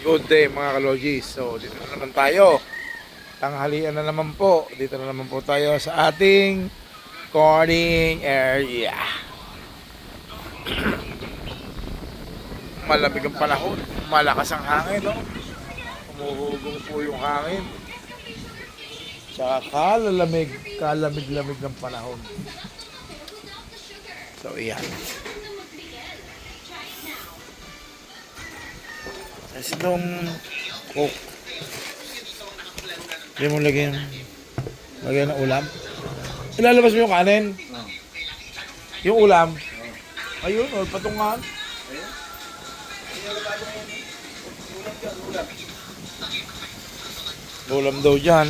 Good day mga kalogis. So dito na naman tayo. Tanghalian na naman po. Dito na naman po tayo sa ating corning area. Malamig ang panahon. Malakas ang hangin. No? Umuhugong po yung hangin. Tsaka kalalamig. Kalamig-lamig ng panahon. So iyan. Kasi nung coke. Hindi mo lagyan, lagyan ng ulam. Ilalabas mo yung kanin. Yung ulam. Ayun, oh, patungan. Ulam daw dyan.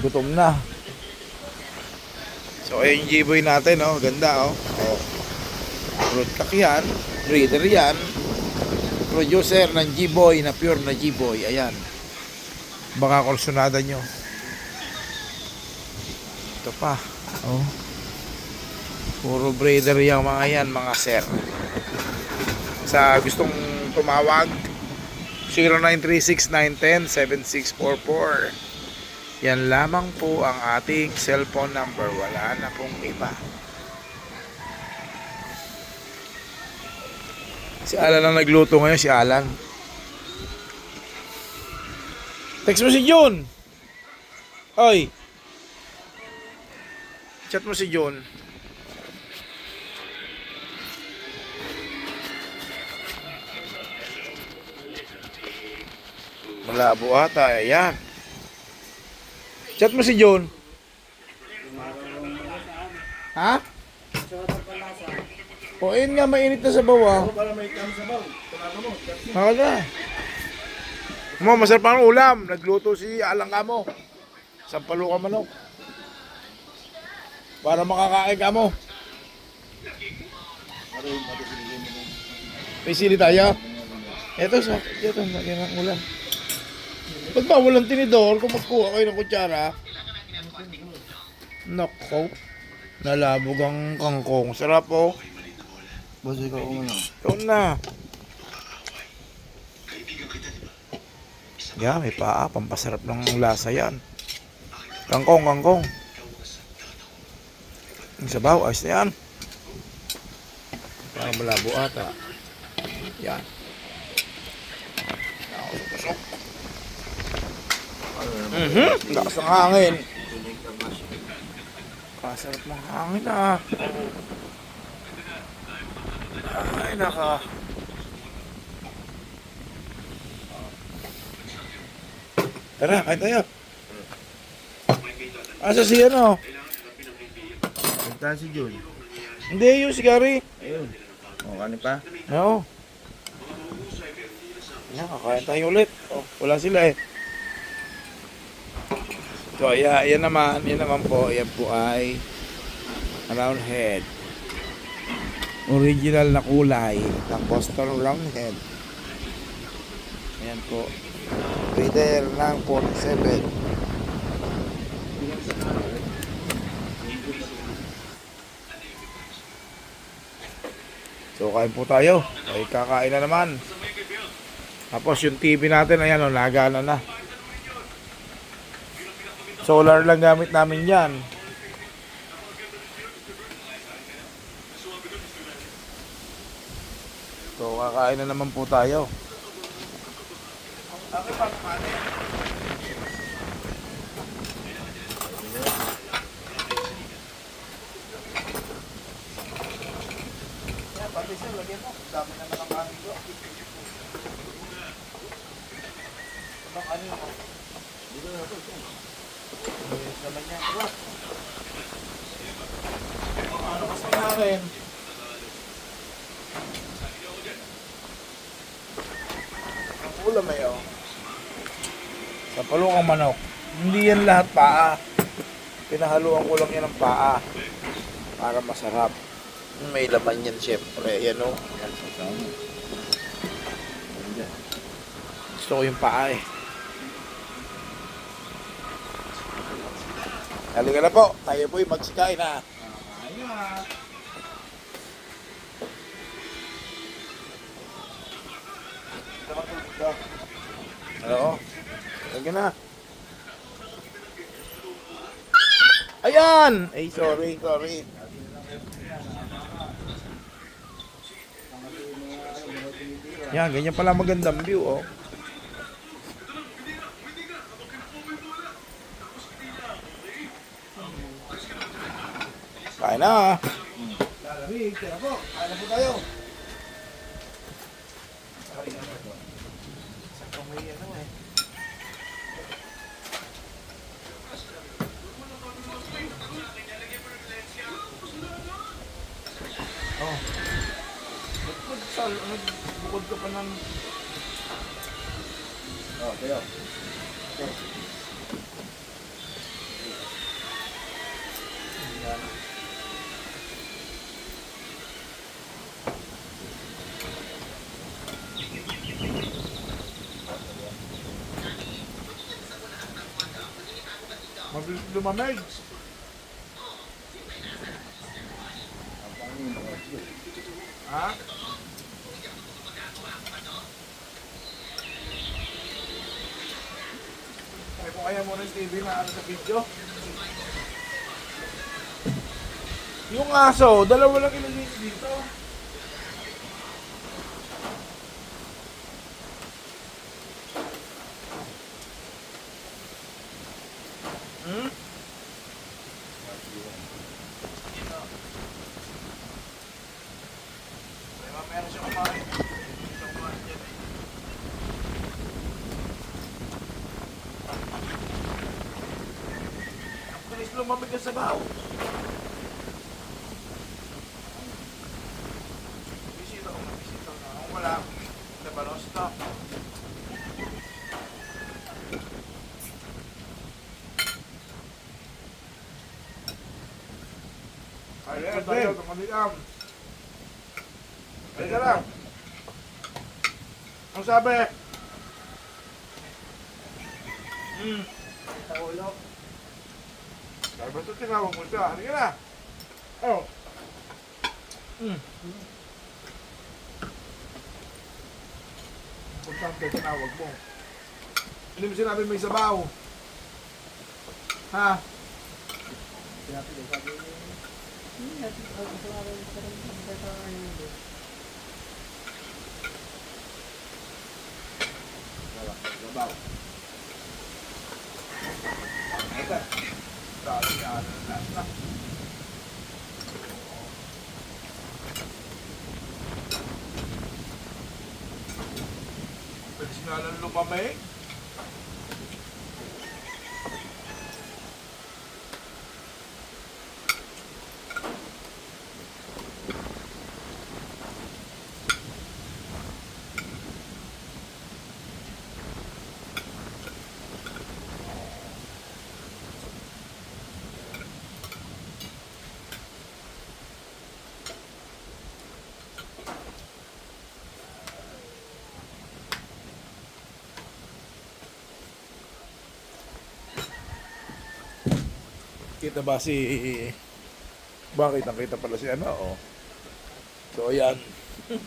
Gutom na. So, ayun yung G-Boy natin, oh. Ganda, oh. oh. Fruit cock yan. Breeder yan. Producer ng G-Boy na pure na G-Boy. Ayan. Baka kursunada nyo. Ito pa. Oh. Puro breeder yung mga yan, mga sir. Sa gustong tumawag, 0936-910-7644. Yan lamang po ang ating cellphone number. Wala na pong iba. Si Alan ang nagluto ngayon, si Alan. Text mo si Jun. Oy. Chat mo si Jun. Malabo ata, ayan. Chat mo si Jun. Ha? O, ayun nga, mainit na sa bawa. Para may kami sabaw. Tumaga mo. Na? Mo, masarap ang ulam. Nagluto si Alang Kamo. Sampalo ka manok. Para makakain ka mo. May sili tayo. Ito sa, ito, lagyan ng ulam. Ba't ba walang tinidor kung magkuha kayo ng kutsara? Nako. Nalabog ang kangkong. Sarap oh. Boss, ikaw umano. Ikaw na. Yeah, may paa. Pampasarap ng lasa yan. Kangkong, kangkong. Ang sabaw, ayos na yan. Parang malabo ata. Yan. Nakasok-pasok. Mhm. Lakas ng hangin. Kasarap ng hangin ah. Ay, naka. Tara, kain tayo. Asa si ano? Punta si Jun. Hindi, yung si Gary. Ayun. O, kani pa? Oo. Yan, kakain tayo ulit. Oh, wala sila eh. So, yeah, yan naman, yan naman po, yan po ay round head. Original na kulay ng Boston round head. Yan po. Breeder ng 47. So, kain po tayo. Ay, kakain na naman. Tapos yung TV natin, ayan o, nagana na. Solar lang gamit namin yan. Kakain na naman po tayo. Pati siya, lagyan mo. Dami na nakakain ko. Ibang ano yun? Dito na ito. Yan. Diba? Ano kasi namin? Ay oh. Sa palukang manok. Hindi yan lahat paa. Pinahaluan ko lang yan ng paa. Para masarap. May laman yan syempre. Yan o. Yan, sasama. Gusto ko yung paa eh. Halika na po. Tayo po'y magsikain na. Ayun Sige na. Ayan! Ay, sorry, sorry. Yan, ganyan pala magandang view, oh. Kain na. Kaya po. Kain na po tayo. Sa kamay ano eh. Oh. Bukod sa, ano, ng... Oh, tayo. Mabilis lumamig. Ha? Kung kaya mo rin TV na ano sa video. Yung aso, dalawa lang ilagay dito. Hmm? May mamaya na siya kumain. Siya kumain dyan eh. Ang bilis lumamig ang sabaw. Bisita ko na, bisita ko na. Kung wala, labanos stop. Ay, ay, tayo, tumalikam. Halika lang. Ang sabi? Hmm. Sa ulo. Sabi ba ito tinawag mo siya? Halika na. Oh. Hmm. Importante tinawag mo. Hindi mo sinabi may sabaw. Ha? Sinabi ko, sabi niya. Wala, Babaw. Ito. Dali yan. Na. Bilis nga lang lumamig. Kita ba si... Bakit ang kita pala si ano? Oh. So, ayan.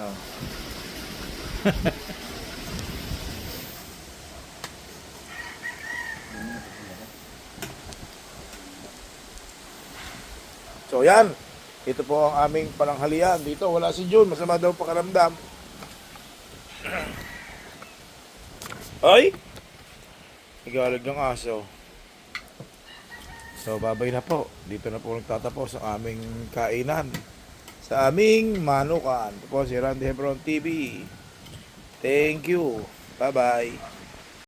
Oh. So, ayan. Ito po ang aming pananghalian. Dito, wala si June. Masama daw pakaramdam. Ay! Igalag ng aso. So, babay na po. Dito na po nagtatapos ang aming kainan. Sa aming manukan. Ito po si Randy Hebron TV. Thank you. Bye-bye.